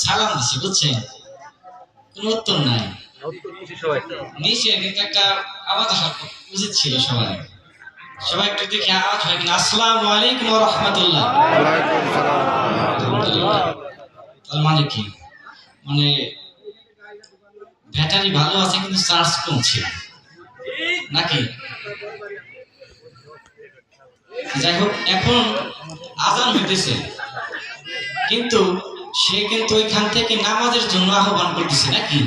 সালাম দিছি বুঝছেন? কোনো উত্তর নাই। নিচে কিন্তু একটা আওয়াজ উচিত ছিল সবাই সবাই একটু দেখি আওয়াজ হয় কিনা? আসসালামু আলাইকুম ওয়া রাহমাতুল্লাহ। তার মানে কি? মানে ব্যাটারি ভালো আছে কিন্তু চার্জ কম ছিল। নাকি? যাই হোক এখন আজান হইতেছে। কিন্তু সে কিন্তু ওইখান থেকে নামাজের জন্য আহ্বান করতেছে নাকি?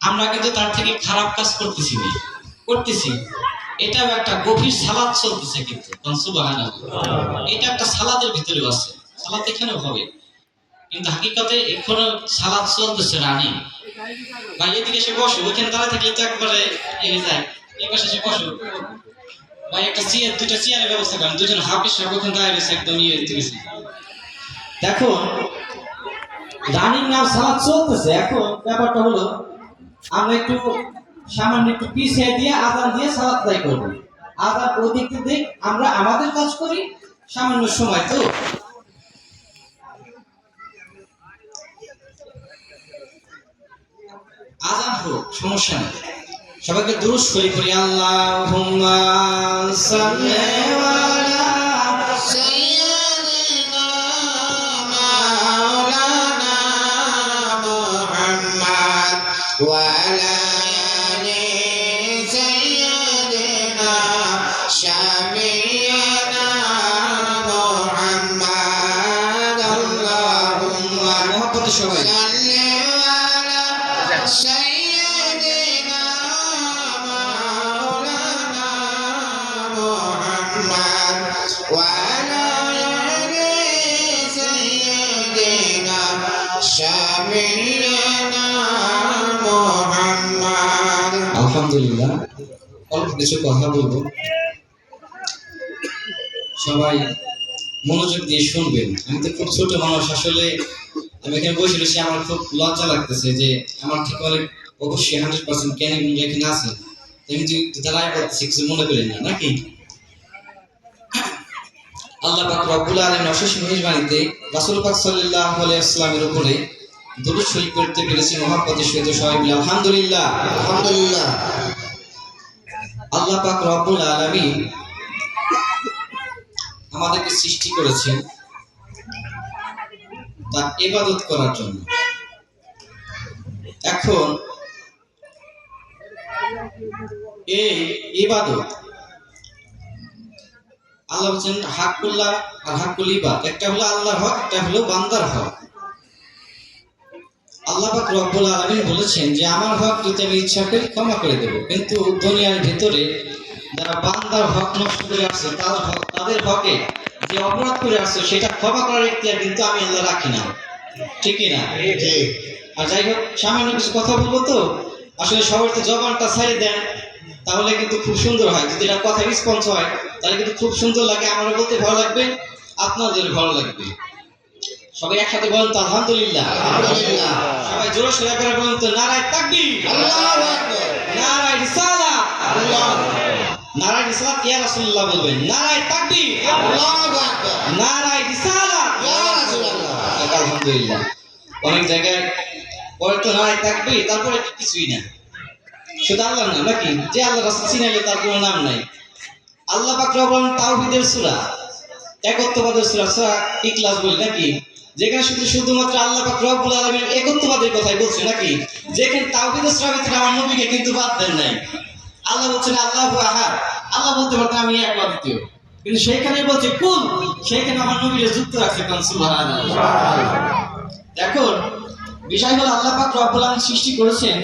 আমরা কিন্তু তার থেকে খারাপ কাজ করতেছি করতেছি। এটাও একটা গভীর সালাদ চলতেছে কিন্তু। এটা একটা সালাদের ভিতরেও আছে। সালাদ এখানেও হবে। কিন্তু হাকিকতে এখনও সালাদ চলতেছে রানী। ভাই, এদিকে সে বসো। ওইখানে দাঁড়া থাকলে তো একবারে এ হয়ে যায়। এই পাশে সে বসো। ভাই, একটা চেয়ার দুটা চেয়ারের ব্যবস্থা করেন। দুজন হাফিস সাহেব ওখানে দাঁড়িয়ে রয়েছে, একদম ইয়ে গেছে। দেখো রানিং নাম সালাদ চলতেছে। এখন ব্যাপারটা হলো, আমরা একটু সামান্য একটু পিছিয়ে দিয়ে আদান দিয়ে সালাদ আদান দিক আমরা আমাদের কাজ করি, সামান্য সময় তো। হোক, সমস্যা নেই। সবাইকে দুরুস করি করি আল্লাহ وعلى سيدنا شفيعنا محمد اللهم محبة شوي صل على আলহামদুলিল্লাহ। অল্প কিছু কথা বলব। সবাই মনোযোগ দিয়ে শুনবেন। আমি তো খুব ছোট মানুষ, আসলে আমি এখানে বসে রয়েছি আমার খুব লজ্জা লাগতেছে যে আমার ঠিক অনেক অবশ্যই হান্ড্রেড পার্সেন্ট গুণ এখানে আছে। আমি যদি দাঁড়ায় পড়তেছি কিছু মনে করেন না, নাকি? আল্লাহ পাক রব্বুল আলামিন অশেষ মেহেরবানিতে রাসূল পাক সাল্লাল্লাহু আলাইহি ওয়াসাল্লামের উপরে দুরুদ শরীফ পড়তে পেরেছি মহাপতি সহিত সবাই আলহামদুলিল্লাহ আলহামদুলিল্লাহ। আল্লাহ পাক রব্বুল আলামিন আমাদেরকে সৃষ্টি করেছেন তার ইবাদত করার জন্য। এখন এই ইবাদত আল্লাহ বলছেন হাকুল্লাহ আর হাকুল ইবাদ, একটা হলো আল্লাহর হক, একটা হলো বান্দার হক। আল্লাহ পাক রব্বুল আলামিন বলেছেন যে আমার হক যদি আমি ইচ্ছা করি ক্ষমা করে দেব। কিন্তু দুনিয়ার ভিতরে যারা বান্দার হক নষ্ট করে আসছে তাদের হক তাদের হকে যে অপরাধ করে আসছে সেটা ক্ষমা করার ইখতিয়ার কিন্তু আমি আল্লাহ রাখি না। ঠিকই না? আর যাই হোক সামান্য কিছু কথা বলব তো। আসলে সবার তো জবানটা ছাড়িয়ে দেন তাহলে কিন্তু খুব সুন্দর হয়। যদি এটা কথা রেসপন্স হয় তাহলে কিন্তু খুব সুন্দর লাগে। আমারও বলতে ভালো লাগবে আপনাদের ভালো লাগবে। সবাই একসাথে বলেন তো আলহামদুলিল্লাহ। সবাই জোরে সোজা করে বলুন তো নারায় তাকবি নারায় রিসালা নারায় রিসালা ইয়া রাসূলুল্লাহ বলবেন? নারায় তাকবি নারায় রিসালা ইয়া রাসূলুল্লাহ। আলহামদুলিল্লাহ। অনেক জায়গায় পরে তো নারায় তাকবি তারপরে কিছুই না। শুধু আল্লাহর নাম নাকি? যে আল্লাহ রাসূল চিনাইলে তার কোনো নাম নাই। আল্লাহ পাক তাও তাওহীদের সূরা একত্ববাদের সূরা সূরা ইখলাস বলি নাকি? যেখানে শুধু শুধুমাত্র আল্লাহ পাক রব্বুল আলামিন একত্ববাদের কথাই বলছে নাকি? যেখানে তাওহীদের ভিতরে আমার নবীকে কিন্তু বাদ দেন নাই। আল্লাহ বলছেন, আল্লাহ আহাদ। আল্লাহ বলতে পারতেন, আমি এক দ্বিতীয়। কিন্তু সেইখানে বলছে, কুল। সেইখানে আমার নবীরে যুক্ত রাখছে কারণ এখন বিষয় হলো আল্লাহ পাক রব্বুল আলামিন সৃষ্টি করেছেন,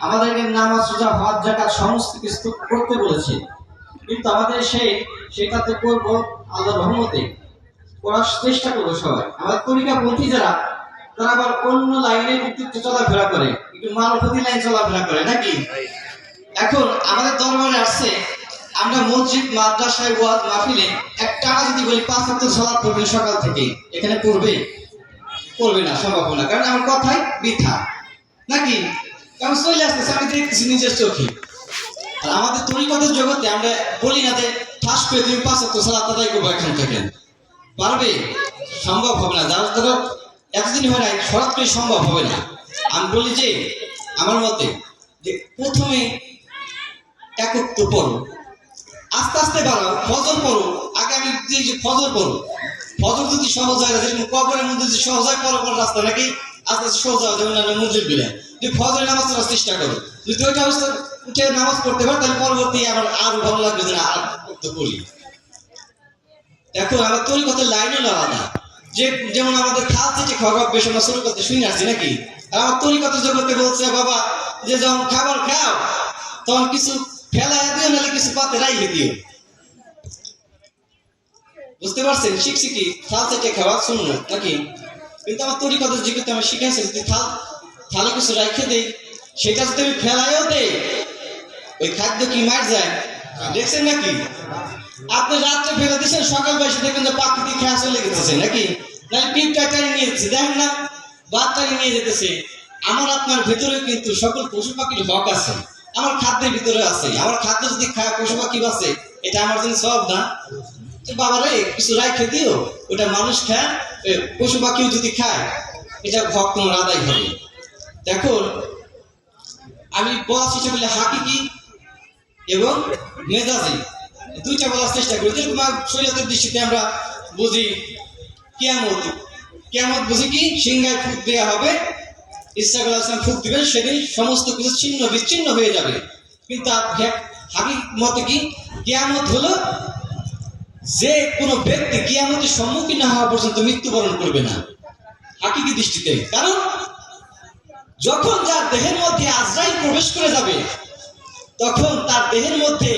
আমাদেরকে নামাজ, রোজা, হজ, যাকাত সমস্ত কিছু করতে বলেছে কিন্তু আমাদের সেই, সেটাতে করব আল্লাহর রহমতে। করার চেষ্টা করব সবাই। আমার তরিকা পন্থী যারা, তারা আবার অন্য লাইনের ভিত্তিতে চলাফেরা করে। একটু মানবতী লাইন চলাফেরা করে, নাকি? এখন আমাদের দরবারে আসছে, আমরা মসজিদ, মাদ্রাসায় ওয়াজ মাহফিলে একটা যদি বলি, পাঁচ সপ্তাহ সালাদ পড়বেন সকাল থেকে। এখানে পড়বে? করবে না, সম্ভব না, কারণ আমার কথাই বৃথা নাকি? কারণ চলে আসতেছে আমি দেখতেছি নিজের চোখে। আর আমাদের তরিকতের জগতে আমরা বলি না যে, ঠাস করে তুমি পাঁচ সপ্তাহ সালাদ আদায় করব এখান থেকে। পারবে? সম্ভব হবে না। যারা ধরো এতদিন হয় নাই, সরাসরি সম্ভব হবে না। আমি বলি যে, আমার মতে, যে প্রথমে একত্র পড়ো। আস্তে আস্তে বাড়াও, ফজর পড়ো। আগে আমি যে ফজর পড়ো, ফজর যদি সহজ হয় যেরকম কবরের মধ্যে যদি সহজ হয় পর পর রাস্তা নাকি আস্তে আস্তে সহজ হয়, যেমন মসজিদ বিলে তুই ফজরের নামাজ পড়ার চেষ্টা করো, যদি ওইটা অবস্থা উঠে নামাজ পড়তে পারো, তাহলে পরবর্তী আমার আরও ভালো লাগবে যে আর করি। দেখো আমার তরিকতের লাইনও আলাদা। যে যেমন আমাদের খাল থেকে খাওয়া বেশ আমরা শুরু করতে শুনে আসছি নাকি? আর আমার তরিকত জগতে বলছে, বাবা, যে যখন খাবার খাও, তখন কিছু ফেলায় দিও, নাহলে কিছু পাতে রাইখে দিও। বুঝতে পারছেন? শিখছি কি? থাল থেকে খাওয়া শুনুন নাকি? কিন্তু আমার তরিকত জিজ্ঞেস আমি শিখাইছি যদি থাল, থালে কিছু রাইখে দেই, সেটা যদি আমি ফেলাইও দেই, ওই খাদ্য কি মার যায়? দেখছেন নাকি? আপনি রাত্রে ফেলে দিচ্ছেন সকাল বয়সে দেখবেন যে প্রাকৃতিক খেয়া চলে গেছে নাকি? নাহলে পিপটা টানি নিয়ে যাচ্ছে, দেখেন না? টানি নিয়ে যেতেছে। আমার আপনার ভেতরে কিন্তু সকল পশু পাখির হক আছে। আমার খাদ্যের ভিতরে আছে। আমার খাদ্য যদি খায়, পশু পাখি বাঁচে, এটা আমার জন্য সব না? তো বাবা রে, কিছু রাইখে দিও। ওটা মানুষ খায় পশু পাখিও যদি খায়, এটা হক তোমার আদায় হবে। দেখুন, আমি বলার হিসেবে হাকিকি এবং মেজাজি। দুইটা বলার চেষ্টা করি। যেরকম শরীয়তের দৃষ্টিতে আমরা বুঝি কেয়ামত। কেয়ামত বুঝি কি? সিংহায় ফুক দেওয়া হবে ইসলাম আসলাম ফুক দিবেন, সেদিন সমস্ত কিছু ছিন্ন বিচ্ছিন্ন হয়ে যাবে। কিন্তু হাকি মতে কি? কেয়ামত হলো যে কোনো ব্যক্তি কেয়ামতের সম্মুখীন না হওয়া পর্যন্ত মৃত্যুবরণ করবে না, হাকিকি দৃষ্টিতে। কারণ যখন যার দেহের মধ্যে আজরাইল প্রবেশ করে যাবে তখন তার দেহের মধ্যে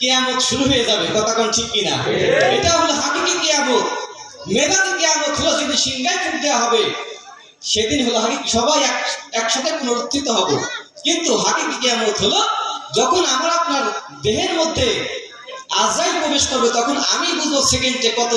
কিয়ামত শুরু হয়ে যাবে। কথা কোন ঠিক কিনা? এটা হলো হাকিকি কিয়ামত। মেধাবী কিয়ামত হলো যেদিন সিংহায় ফুট দেওয়া হবে সেদিন হলো হাকিকি সবাই এক একসাথে পুনরুত্থিত হব। কিন্তু হাকিকি কিয়ামত হলো যখন আমার আপনার দেহের মধ্যে আজরাইল প্রবেশ করবে তখন আমি বুঝব সেকেন্ডে কত